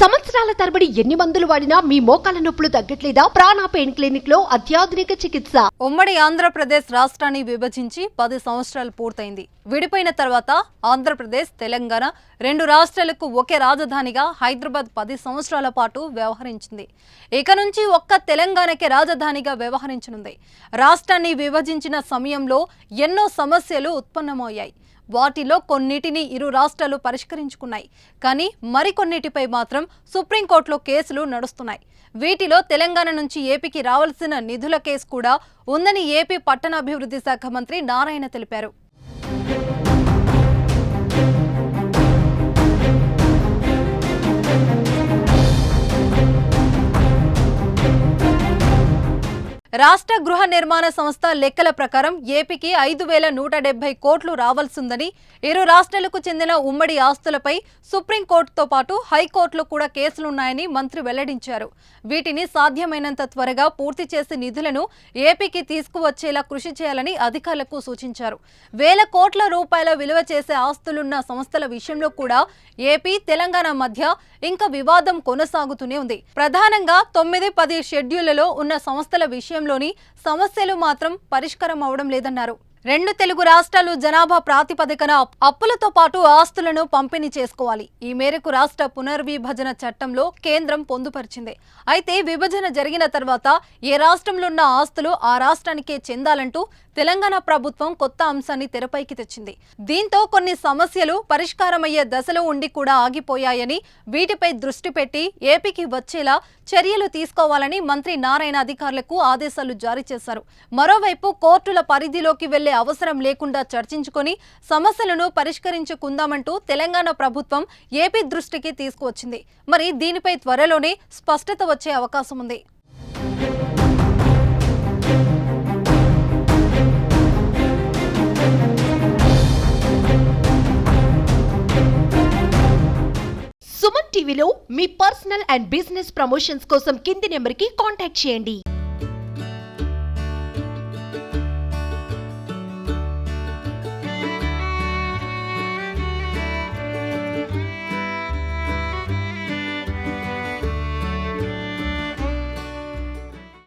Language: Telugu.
సంవత్సరాల తరబడి ఎన్ని మందులు వాడినా మీ మోకాల నొప్పులు తగ్గట్లేదా? ప్రాణ పెయిన్ క్లినిక్లో అత్యాధునిక చికిత్స. ఉమ్మడి ఆంధ్రప్రదేశ్ రాష్ట్రాన్ని విభజించి పది సంవత్సరాలు పూర్తయింది. విడిపోయిన తర్వాత ఆంధ్రప్రదేశ్ తెలంగాణ రెండు రాష్ట్రాలకు ఒకే రాజధానిగా హైదరాబాద్ పది సంవత్సరాల పాటు వ్యవహరించింది. ఇక నుంచి ఒక్క తెలంగాణకే రాజధానిగా వ్యవహరించనుంది. రాష్ట్రాన్ని విభజించిన సమయంలో ఎన్నో సమస్యలు ఉత్పన్నమయ్యాయి. వాటిలో కొన్నిటిని ఇరు రాష్ట్రాలు పరిష్కరించుకున్నాయి. కానీ మరికొన్నిటిపై మాత్రం సుప్రీంకోర్టులో కేసులు నడుస్తున్నాయి. వీటిలో తెలంగాణ నుంచి ఏపీకి రావాల్సిన నిధుల కేసు కూడా ఉందని ఏపీ పట్టణాభివృద్ధి శాఖ మంత్రి నారాయణ తెలిపారు. రాష్ట్ర గృహ నిర్మాణ సంస్థ లెక్కల ప్రకారం ఏపీకి ఐదు వేల నూట డెబ్బై కోట్లు రావాల్సిందని ఇరు రాష్ట్రాలకు చెందిన ఉమ్మడి ఆస్తులపై సుప్రీంకోర్టుతో పాటు హైకోర్టులో కూడా కేసులున్నాయని మంత్రి వెల్లడించారు. వీటిని సాధ్యమైనంత త్వరగా పూర్తి చేసి నిధులను ఏపీకి తీసుకువచ్చేలా కృషి చేయాలని అధికారులకు సూచించారు. వేల కోట్ల రూపాయల విలువ చేసే ఆస్తులున్న సంస్థల విషయంలో కూడా ఏపీ తెలంగాణ మధ్య ఇంకా వివాదం కొనసాగుతూనే ఉంది. ప్రధానంగా తొమ్మిది పది షెడ్యూళ్ళలో ఉన్న సంస్థల విషయం సచివాలయంలోని సమస్యలు మాత్రం పరిష్కారం అవడం లేదన్నారు. రెండు తెలుగు రాష్ట్రాలు జనాభా ప్రాతిపదికన అప్పులతో పాటు ఆస్తులను పంపిణీ చేసుకోవాలి. ఈ మేరకు రాష్ట్ర పునర్విభజన చట్టంలో కేంద్రం పొందుపరిచింది. అయితే విభజన జరిగిన తర్వాత ఏ రాష్ట్రంలో ఉన్న ఆస్తులు ఆ రాష్ట్రానికే చెందాలంటూ తెలంగాణ ప్రభుత్వం కొత్త అంశాన్ని తెరపైకి తెచ్చింది. దీంతో కొన్ని సమస్యలు పరిష్కారమయ్యే దశలో ఉండి కూడా ఆగిపోయాయని వీటిపై దృష్టి పెట్టి ఏపీకి వచ్చేలా చర్యలు తీసుకోవాలని మంత్రి నారాయణ అధికారులకు ఆదేశాలు జారీ చేశారు. మరోవైపు కోర్టుల పరిధిలోకి వెళ్ళే అవసరం లేకుండా చర్చించుకొని సమస్యలను పరిష్కరించుకుందామంటూ తెలంగాణ ప్రభుత్వం ఏపీ దృష్టికి తీసుకువచ్చింది. మరి దీనిపై త్వరలోనే స్పష్టత వచ్చే అవకాశం ఉంది. సుమన్ టీవీలో మీ పర్సనల్ అండ్ బిజినెస్ ప్రమోషన్స్ కోసం కింది నెంబర్కి కాంటాక్ట్ చేయండి.